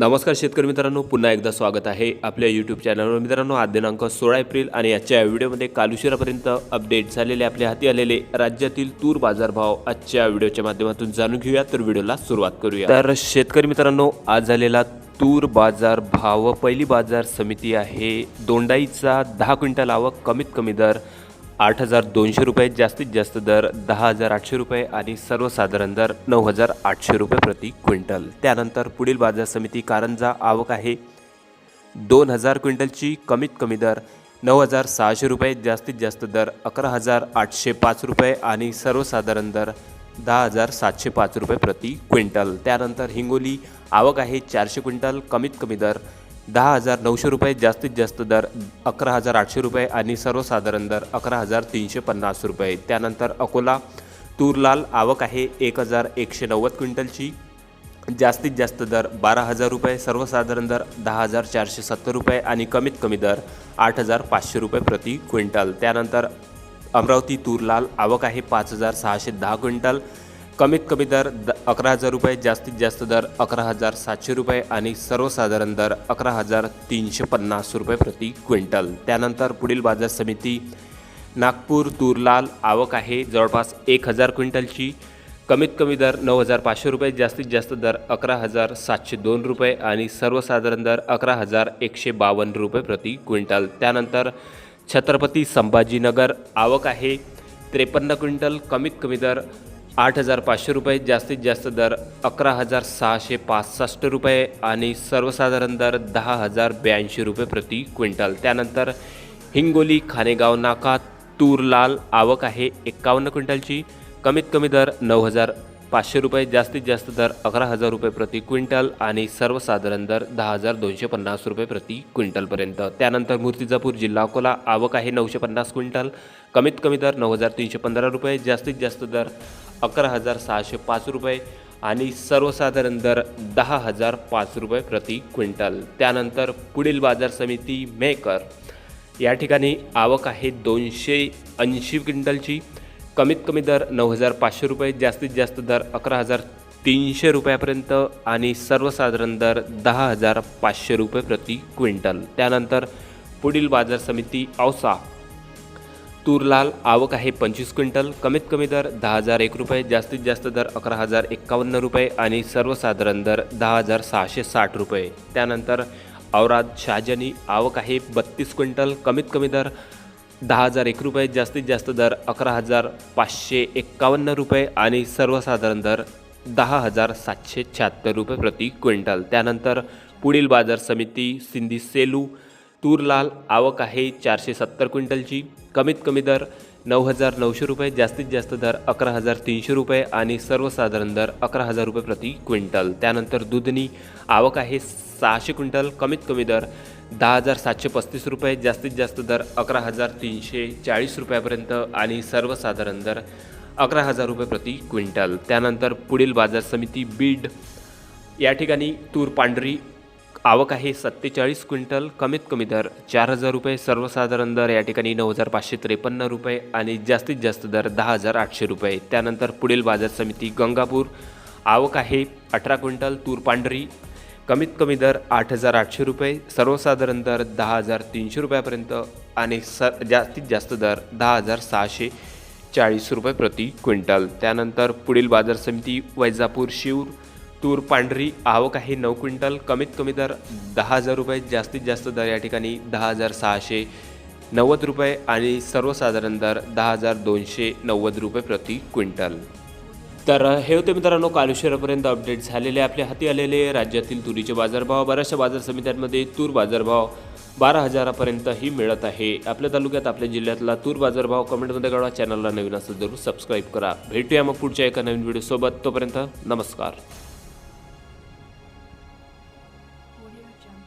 नमस्कार शेतकरी मित्रांनो पुन्हा एकदा स्वागत आहे आपल्या यूट्यूब चॅनलवर मित्रांनो आज दिनांक सोळा एप्रिल आणि आजच्या व्हिडिओमध्ये कालुशिरापर्यंत अपडेट झालेले आपल्या हाती आलेले राज्यातील तूर बाजारभाव आजच्या व्हिडिओच्या माध्यमातून जाणून घेऊया. तर व्हिडिओला सुरुवात करूया. तर शेतकरी मित्रांनो आज झालेला तूर बाजार भाव पहिली बाजार समिती आहे. दोंडाईचा दहा क्विंटल आवक कमीत कमी दर आठ हजार दोनशे रुपये जास्तीत जास्त दर दहा हजार आठशे रुपये आणि सर्वसाधारण दर नऊ हजार आठशे रुपये प्रति क्विंटल. त्यानंतर पुढील बाजार समिती कारंजा आवक आहे. दोन हजार क्विंटलची कमीत कमी दर नऊ हजार सहाशे रुपये जास्तीत जास्त दर अकरा हजार आठशे पाच रुपये आणि सर्वसाधारण दर दहा हजार सातशे पाच रुपये प्रति क्विंटल. त्यानंतर हिंगोली आवक आहे चारशे क्विंटल कमीत कमी दर दहा हजार नऊशे रुपये जास्तीत जास्त दर अकरा हजार आठशे रुपये आणि सर्वसाधारण दर अकरा हजार तीनशे पन्नास रुपये. त्यानंतर अकोला तूरलाल आवक आहे एक हजार एकशे नव्वद क्विंटलची. जास्तीत जास्त दर बारा हजार रुपये सर्वसाधारण दर दहा हजार चारशे सत्तर रुपये आणि कमीत कमी दर आठ हजार पाचशे रुपये प्रति क्विंटल. त्यानंतर अमरावती तूरलाल आवक आहे पाच हजार सहाशे दहा क्विंटल. कमीत कमी दर द अकरा हजार रुपये जास्तीत जास्त दर अकरा हजार सातशे रुपये आणि सर्वसाधारण दर अकरा हजार तीनशे पन्नास रुपये प्रति क्विंटल. त्यानंतर पुढील बाजार समिती नागपूर तूरलाल आवक आहे. जवळपास एक हजार क्विंटलची कमीत कमी दर नऊ हजार पाचशे रुपये जास्तीत जास्त दर अकरा हजार सातशे दोन रुपये आणि सर्वसाधारण दर अकरा हजार एकशे बावन्न रुपये प्रति क्विंटल. त्यानंतर छत्रपती संभाजीनगर आवक आहे. त्रेपन्न क्विंटल कमीत कमी दर आठ हजार पाचशे रुपये जास्तीत जास्त दर अकरा हजार सहाशे पासष्ट रुपये आणि सर्वसाधारण दर दहा हजार ब्याऐंशी रुपये प्रति क्विंटल. त्यानंतर हिंगोली खानेगाव नाका तूर लाल आवक आहे एक्कावन्न क्विंटलची. कमीत कमी दर नऊ हजार पाचशे रुपये जास्तीत जास्त दर अकरा हजार रुपये प्रति क्विंटल आणि सर्वसाधारण दर दहा हजार दोनशे पन्नास रुपये प्रति क्विंटलपर्यंत. त्यानंतर मूर्तिजापूर जिल्हा अकोला आवक आहे नऊशे पन्नास क्विंटल. कमीत कमी दर नऊ हजार तीनशे पंधरा रुपये जास्तीत जास्त दर अकरा हजार सहाशे पाच रुपये आणि सर्वसाधारण दर दहा हजार पाच रुपये प्रति क्विंटल. त्यानंतर पुढील बाजार समिती मेकर. या ठिकाणी आवक आहे दोनशे ऐंशी क्विंटलची. कमीत कमी दर नऊ हजार पाचशे रुपये जास्तीत जास्त दर अकरा हजार तीनशे रुपयापर्यंत आणि सर्वसाधारण दर दहा हजार पाचशे रुपये प्रति क्विंटल. त्यानंतर पुढील बाजार समिती औसा. तूरलाल आवक आहे पंचवीस क्विंटल कमीत कमी दर दहा हजार एक रुपये जास्तीत जास्त दर अकरा हजार एक्कावन्न रुपये आणि सर्वसाधारण दर दहा हजार सहाशे साठ रुपये. त्यानंतर औराद शाहजनी आवक आहे बत्तीस क्विंटल कमीत कमी दर दहा हजार एक रुपये जास्तीत जास्त दर अकरा हजार पाचशे एक्कावन्न रुपये आणि सर्वसाधारण दर दहा हजार सातशे शहात्तर रुपये प्रति क्विंटल. त्यानंतर पुढील बाजार समिती सिंधी सेलू तूरलाल आवक आहे चारशे सत्तर क्विंटलची. कमीत कमी दर नऊ हजार नऊशे रुपये जास्तीत जास्त दर अकरा हजार तीनशे रुपये आणि सर्वसाधारण दर अकरा हजार रुपये प्रति क्विंटल. त्यानंतर दुधनी आवक आहे सहाशे क्विंटल कमीत कमी दर दहा हजार सातशे पस्तीस रुपये जास्तीत जास्त दर अकरा हजार तीनशे चाळीस रुपयापर्यंत आणि सर्वसाधारण दर अकरा हजार रुपये प्रति क्विंटल. त्यानंतर पुढील बाजार समिती बीड. या ठिकाणी तूर पांढरी आवक आहे सत्तेचाळीस क्विंटल कमीत कमी दर चार हजार रुपये सर्वसाधारण दर या ठिकाणी नऊ हजार पाचशे त्रेपन्न रुपये आणि जास्तीत जास्त दर दहा हजार आठशे रुपये. त्यानंतर पुढील बाजार समिती गंगापूर. आवक आहे अठरा क्विंटल तूर पांढरी कमीत कमी दर आठ हजार आठशे रुपये सर्वसाधारण दर दहा हजार तीनशे रुपयापर्यंत आणि स जास्तीत जास्त दर दहा हजार सहाशे चाळीस रुपये प्रति क्विंटल. त्यानंतर पुढील बाजार समिती वैजापूर शिवर तूर पांढरी आवक आहे नऊ क्विंटल. कमीत कमी दर दहा हजार रुपये जास्तीत जास्त दर या ठिकाणी दहा हजार सहाशे नव्वद रुपये आणि सर्वसाधारण दर दहा हजार दोनशे नव्वद रुपये प्रति क्विंटल. तर हे होते मित्रांनो कालुशेरापर्यंत अपडेट झालेले आपल्या हाती आलेले राज्यातील तुरीचे बाजारभाव. बऱ्याचशा बाजार समित्यांमध्ये तूर बाजारभाव बारा हजारापर्यंतही मिळत आहे. आपल्या तालुक्यात आपल्या जिल्ह्यातला तूर बाजारभाव कमेंटमध्ये कळवा. चॅनलला नवीन असेल जरूर सबस्क्राईब करा. भेटूया मग पुढच्या एका नवीन व्हिडिओसोबत तोपर्यंत नमस्कार.